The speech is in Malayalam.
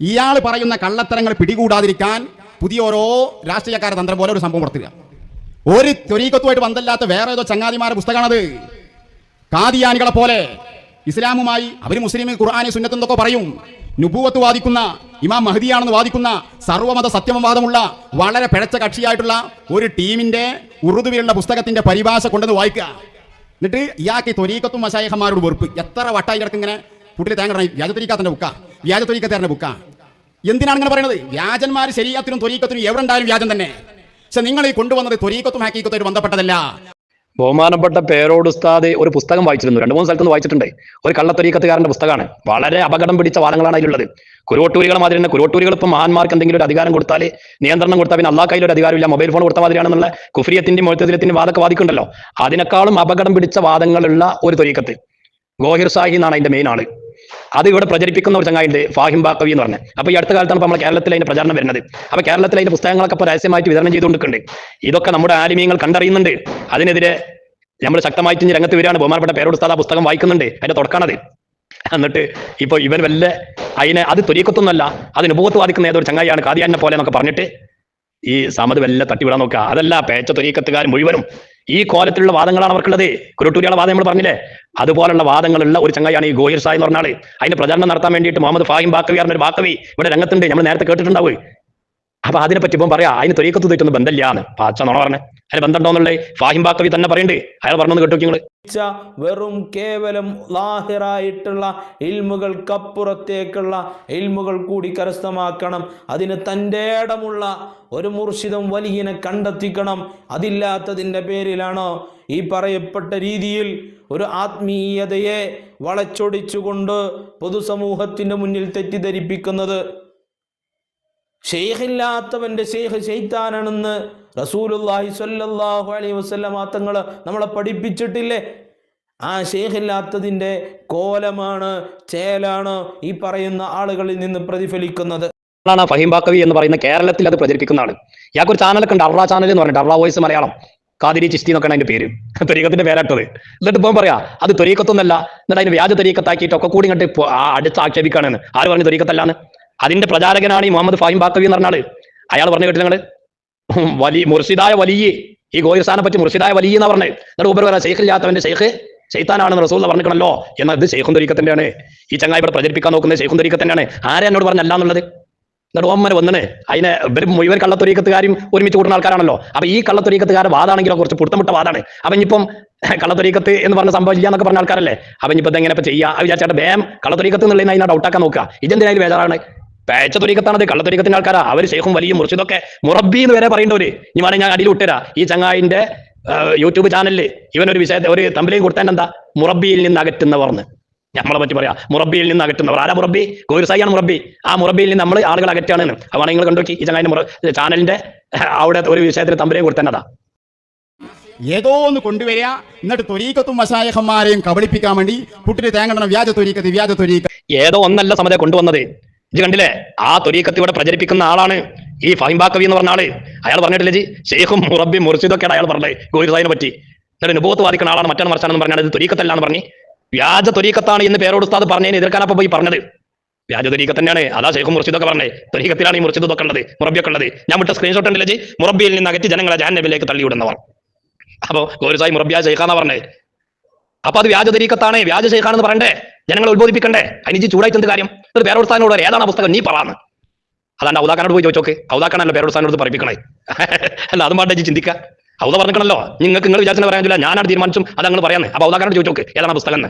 ഇയാൾ പറയുന്ന കള്ളത്തരങ്ങൾ പിടികൂടാതിരിക്കാൻ പുതിയ ഓരോ രാഷ്ട്രീയക്കാര തന്ത്രം പോലെ ഒരു സംഭവം പുറത്തുക ഒരു ത്വരീക്കത്തുമായിട്ട് ബന്ധമില്ലാത്ത വേറെ ഏതോ ചങ്ങാതിമാരുടെ പുസ്തകമാണത്. കാദിയാനികളെ പോലെ ഇസ്ലാമുമായി അവർ മുസ്ലിം ഖുർആാനി സുന്നത്തെന്നൊക്കെ പറയും. നുബൂവത്ത് വാദിക്കുന്ന ഇമാം മഹദിയാണെന്ന് വാദിക്കുന്ന സർവമത സത്യമവാദമുള്ള വളരെ പിഴച്ച കക്ഷിയായിട്ടുള്ള ഒരു ടീമിന്റെ ഉറുദുവിലുള്ള പുസ്തകത്തിന്റെ പരിഭാഷ കൊണ്ടുവന്ന് വായിക്കുക. എന്നിട്ട് ഇയാൾക്ക് തൊരീക്കത്തും മശായഹന്മാരോട് വെറുപ്പ്. എത്ര വട്ടായി കിടക്കിങ്ങനെ കുട്ടിയിൽ തേങ്ങ വ്യാജ തൊരീക്കാത്തന്റെ ബുക്കാ വ്യാജ തൊരീക്കത്തേറിന്റെ ബുക്കാ. എന്തിനാണ് ഇങ്ങനെ പറയുന്നത് വ്യാജന്മാർ ശരിയാത്തിനും തൊരീക്കത്തിനും എവിടെ ഉണ്ടായാലും വ്യാജം തന്നെ. പക്ഷെ നിങ്ങൾ ഈ കൊണ്ടുവന്നത് തൊരീക്കത്തും ഹാക്കീക്കത്തുമായിട്ട് ബന്ധപ്പെട്ടതല്ല. ബഹുമാനപ്പെട്ട പേരോട് ഉസ്താദ് ഒരു പുസ്തകം വായിച്ചിരുന്നു. രണ്ട് മൂന്ന് സ്ഥലത്തുനിന്ന് വായിച്ചിട്ടുണ്ട്. ഒരു കള്ളത്തൊരീക്കത്തുകാരന്റെ പുസ്തകമാണ്. വളരെ അപകടം പിടിച്ച വാദങ്ങളാണ് അതിലുള്ളത്. കുരുവട്ടൂരികൾ മാതിരി തന്നെ കുരുവട്ടൂരികൾ ഇപ്പം മഹാന്മാർക്ക് എന്തെങ്കിലും ഒരു അധികാരം കൊടുത്താൽ നിയന്ത്രണം കൊടുത്താൽ പിന്നെ അള്ളാഹ് കയ്യിൽ ഒരു അധികാരമില്ല. മൊബൈൽ ഫോൺ കൊടുത്ത മാതിരിയാണെന്നുള്ള കുഫ്രിയത്തിന്റെ മൊഴത്തതിരത്തിന്റെ വാദമൊക്കെ വാദിക്കുണ്ടല്ലോ അതിനേക്കാളും അപകടം പിടിച്ച വാദങ്ങളുള്ള ഒരു തൊരീക്കത്ത് ഗോഹിർ സാഹി എന്നാണ് അതിന്റെ മെയിൻ ആൾ. അത് ഇവിടെ പ്രചരിപ്പിക്കുന്ന ഒരു ചങ്ങായിണ്ട് ഫാഹിം ബാക്കവി എന്ന് പറഞ്ഞത് അപ്പൊ ഈ അടുത്ത കാലത്താണ് നമ്മൾ കേരളത്തിൽ അതിന്റെ പ്രചാരണം വരുന്നത്. അപ്പൊ കേരളത്തിൽ അതിന്റെ പുസ്തകങ്ങളൊക്കെ ഇപ്പൊ രഹസ്യമായിട്ട് വിതരണം ചെയ്തുകൊണ്ടിരിക്കുന്നുണ്ട്. ഇതൊക്കെ നമ്മുടെ ആലിമീങ്ങൾ കണ്ടറിയുന്നുണ്ട്. അതിനെതിരെ നമ്മൾ ശക്തമായിട്ട് രംഗത്ത് വരികയാണ്. ബഹുമാനപ്പെട്ട പേരോട് സ്ഥല പുസ്തകം വായിക്കുന്നുണ്ട്. അതിന്റെ തുടക്കാണത്. എന്നിട്ട് ഇപ്പൊ ഇവൻ വല്ല അതിനെ അത് തൊരീക്കത്തൊന്നുമല്ല അതിന് അനുഭവത്ത് വാദിക്കുന്ന ഏതൊരു ചങ്ങായിയാണ് കാതിയാനെ പോലെ എന്നൊക്കെ പറഞ്ഞിട്ട് ഈ സമത് വല്ല തട്ടിവിടാൻ നോക്കുക. അതല്ല പേച്ച തൊരീക്കത്തുകാർ മുഴുവനും ഈ കോലത്തിലുള്ള വാദങ്ങളാണ് അവർക്കുള്ളത്. കുരുട്ടൂരിയുടെ വാദം നമ്മൾ പറഞ്ഞില്ലേ? അതുപോലുള്ള വാദങ്ങളുള്ള ഒരു ചങ്ങായാണ് ഈ ഗോഹിർ സായി എന്ന് പറഞ്ഞാൽ അതിന് പ്രചാരണം നടത്താൻ വേണ്ടിയിട്ട് മുഹമ്മദ് ഫാഹിം ബാക്കവി പറഞ്ഞ ഒരു ബാക്കവി ഇവിടെ രംഗത്തുണ്ട്. നമ്മൾ നേരത്തെ കേട്ടിട്ടുണ്ടാവും അപ്പൊ അതിനെ പറ്റി ഇപ്പം പറയാ. അതിന് തൊരീക്കത്ത് തെറ്റൊന്നും ബന്ധമില്ലാന്ന് പാച്ച നോണ പറഞ്ഞേ. അതിന് ബന്ധമുണ്ടോന്നുള്ളത് ഫാഹിം ബാക്കവി തന്നെ പറയുന്നുണ്ട് അയാൾ പറഞ്ഞു കേട്ടു നിങ്ങൾ വെറും കേവലം ലാഹിറായിട്ടുള്ള ഇൽമുകൾക്കപ്പുറത്തേക്കുള്ള ഇൽമുകൾ കൂടി കരസ്ഥമാക്കണം. അതിന് തന്റെ ഇടമുള്ള ഒരു മുർഷിദം വലിയനെ കണ്ടെത്തിക്കണം. അതില്ലാത്തതിന്റെ പേരിലാണോ? ഈ പറയപ്പെട്ട രീതിയിൽ ഒരു ആത്മീയതയെ വളച്ചൊടിച്ചുകൊണ്ട് പൊതുസമൂഹത്തിന്റെ മുന്നിൽ തെറ്റിദ്ധരിപ്പിക്കുന്നത്. ഷെയ്ഖില്ലാത്തവന്റെ ഷെയ്ഖ് ഷെയ്ത്താനാണെന്ന് റസൂലുല്ലാഹി സ്വല്ലല്ലാഹു അലൈഹി വസല്ലമ തങ്ങൾ നമ്മളെ പഠിപ്പിച്ചിട്ടില്ലേ? ആ ഷെയ്ഖില്ലാത്തതിന്റെ കോലമാണ് ചേലാണ് ഈ പറയുന്ന ആളുകളിൽ നിന്ന് പ്രതിഫലിക്കുന്നത്. ആണ് ഫഹീം ബാക്കവി എന്ന് പറയുന്ന കേരളത്തിൽ അത് പ്രചരിപ്പിക്കുന്ന ആൾ. ഇയാൾക്ക് ഒരു ചാനലൊക്കെ ഉണ്ട് അർള ചാനൽ എന്ന് പറഞ്ഞിട്ട് അർള വോയിസ് മലയാളം. കാതിരി ചിസ്തി എന്നൊക്കെയാണ് അതിന്റെ പേര്. തൊരീക്കത്തിന്റെ പേരാട്ടത്. എന്നിട്ട് ഇപ്പം പറയാ അത് തൊരീക്കത്തൊന്നല്ല എന്നിട്ട് അതിന് വ്യാജ തൊരീക്കത്താക്കിയിട്ട് ഒക്കെ കൂടി ഇങ്ങോട്ട് അടുത്ത് ആക്ഷേപിക്കാണെന്ന് ആര് പറഞ്ഞു തൊരീക്കത്തല്ലാന്ന് അതിന്റെ പ്രചാരകനാണ് ഈ മുഹമ്മദ് ഫാഹിം ബാക്കവി എന്ന് പറഞ്ഞാൽ. അയാൾ പറഞ്ഞു കേട്ടില്ല നിങ്ങൾ? വലിയ മുർഷിദായ വലിയ. ഈ ഗോയിർസാനെ പറ്റി മുർഷിദായ വലിയ എന്ന് പറഞ്ഞത് എന്നിട്ട് ഉപരി പറയാം ഷെയ്ഖ് ഇല്ലാത്തവന്റെ ഷെയ്ഖ് ഷെയ്ത്താനാണെന്ന് റസൂൽ പറഞ്ഞിട്ടുണ്ടല്ലോ എന്നാൽ ഇത് ഷെയ്ഖും തൊരീക്കത്തിന്റെയാണ് ഈ ചങ്ങായി ഇവിടെ പ്രചരിപ്പിക്കാൻ നോക്കുന്നത് ഷെയ്ഖും തുരിക്കത്തിന്റെയാണ് ആരെ എന്നോട് പറഞ്ഞല്ല എന്നുള്ളത് എന്നിട്ട് ഓമ്മര് വന്നിന് അതിനെ ഇവർ മുഴുവൻ കള്ളത്തൊരീക്കത്തുകാരും ഒരുമിച്ച് കൂടുന്ന ആൾക്കാരാണല്ലോ. അപ്പൊ ഈ കള്ളത്തൊരീക്കത്തുകാരുടെ വാദാണെങ്കിലോ കുറച്ച് പുട്ടമുട്ട വാദാണ്. അപ്പൊ ഇനിയിപ്പം കള്ളത്തൊരീക്കത്ത് എന്ന് പറഞ്ഞ സംഭവം ഇല്ല എന്നൊക്കെ പറഞ്ഞ ആൾക്കാരല്ലേ? അപ്പൊ ഇനിയിപ്പോ എങ്ങനെ ഇപ്പൊ ചെയ്യാ? വിചാരിച്ചാട്ട് വേം കള്ളത്തൊരീക്കത്ത് എന്നുള്ളതിന് അതിനെ ഡൗട്ടാക്കാൻ നോക്കുക. ഇതെന്തിനായാലും ബേജാറാണ്? പേച്ച തുരീക്കത്താണത് കള്ളത്തുരീക്കത്തിന്റെ ആൾക്കാരാ. അവർ ശേഖും വലിയ മുറിച്ചതൊക്കെ മുറബി എന്ന് വരെ പറയേണ്ടവര് ഇനി വേണേ ഞാൻ അടിയിൽ വിട്ടുതരാ. ഈ ചങ്ങായിന്റെ യൂട്യൂബ് ചാനലിൽ ഇവൻ ഒരു വിഷയത്തെ ഒരു തമ്പിലേയും കൊടുത്താൻ എന്താ മുറബിയിൽ നിന്ന് അകറ്റുന്നവർന്ന്. നമ്മളെ പറ്റി പറയാ. മുറബിയിൽ നിന്ന് അകറ്റുന്നവർ. ആരാ മുറബി ഗോരുസായിയാണ് മുറബി ആ മുറബിയിൽ നിന്ന് നമ്മൾ ആളുകൾ അകറ്റാണ് അതാണ് നിങ്ങൾ കണ്ടോക്കി ഈ ചങ്ങായിന്റെ മുറ ചാനലിന്റെ അവിടെ ഒരു വിഷയത്തിൽ തമ്പിലേയും കൊടുത്താനതാ ഏതോ ഒന്ന് കൊണ്ടുവരിക. എന്നിട്ട് തൊരീക്കത്തും വശായഹന്മാരെയും കബളിപ്പിക്കാൻ വേണ്ടി കുട്ടിന് തേങ്ങണം വ്യാജ തൊരീക്കത്ത് വ്യാജ തൊരീക്ക ഏതോ ഒന്നല്ല സമതെ കൊണ്ടുവന്നത്. ഇത് കണ്ടില്ലേ? ആ തൊരീക്കത്ത് ഇവിടെ പ്രചരിപ്പിക്കുന്ന ആളാണ് ഈ ഫഹിംബാക്കവി എന്ന് പറഞ്ഞ ആൾ. അയാൾ പറഞ്ഞിട്ടില്ലേ ജി? ഷെയ്ഖും മുറബി മുർഷിദൊക്കെയാണ് അയാൾ പറഞ്ഞത് ഗോരിസായിനെ പറ്റി. എന്നിട്ട് നുബോത്ത് വാദിക്കുന്ന ആളാണ് മറ്റാണ് മറിച്ചാണെന്ന് പറഞ്ഞാൽ ഇത് തൊരീക്കത്തല്ല എന്ന് പറഞ്ഞ്. വ്യാജ തൊരീക്കത്താണ് എന്ന് പേരോട് ഉസ്താദ് പറഞ്ഞതിന് എതിർക്കാനപ്പോ പോയി പറഞ്ഞത്. വ്യാജ തൊരീക്കത്ത് തന്നെയാണ്. അതാ ഷെയ്ഖും മുർഷിദൊക്കെ പറഞ്ഞത്. തൊരീക്കത്തിലാണ് ഈ മുർഷിദൊക്കെ ഉള്ളത് മുറബിയൊക്കെ ഉള്ളത്. ഞാൻ വിട്ട സ്ക്രീൻഷോട്ട് ഉണ്ടല്ലേ ജി? മുറബിയിൽ നിന്ന് അകറ്റി ജനങ്ങളെ ജാനബിലേക്ക് തള്ളിവിടുന്നവർ. അപ്പോ ഗോരുസായി മുറബിയ ഷെയ്ഖാന്നാ പറഞ്ഞത്. അപ്പൊ അത് വ്യാജ തൊരീക്കത്താണ് വ്യാജ ഷെയ്ഖാണെന്ന് പറയണ്ടേ? ജനങ്ങളെ ഉത്ബോധിപ്പിക്കണ്ടേ? അനിജി ചൂടായിട്ട് എന്ത് കാര്യം? ഒരു പേരോടുസ്ഥാനോട് ഏതാണ് പുസ്തകം? നീ പറയാന്ന് അതാണ്ട് ഔദാക്കാനോട് പോയി ചോദിച്ചോക്ക്. ഔദാക്കാനല്ലോ പേരോടുസ്ഥാനോട് പറയിപ്പിക്കണേ. അല്ല അതും പാട്ടെ ചിന്തിക്ക. ഔദ പറഞ്ഞിക്കണല്ലോ നിങ്ങൾക്ക് നിങ്ങൾ വിചാരിച്ചാൽ പറയാനില്ല ഞാനാണ് തീരുമാനിച്ചും അത് അങ്ങനെ പറയാന്ന്. അപ്പൊ ഔദാക്കാനോട് ചോദിച്ചോക്ക് ഏതാണ് പുസ്തകം എന്ന്?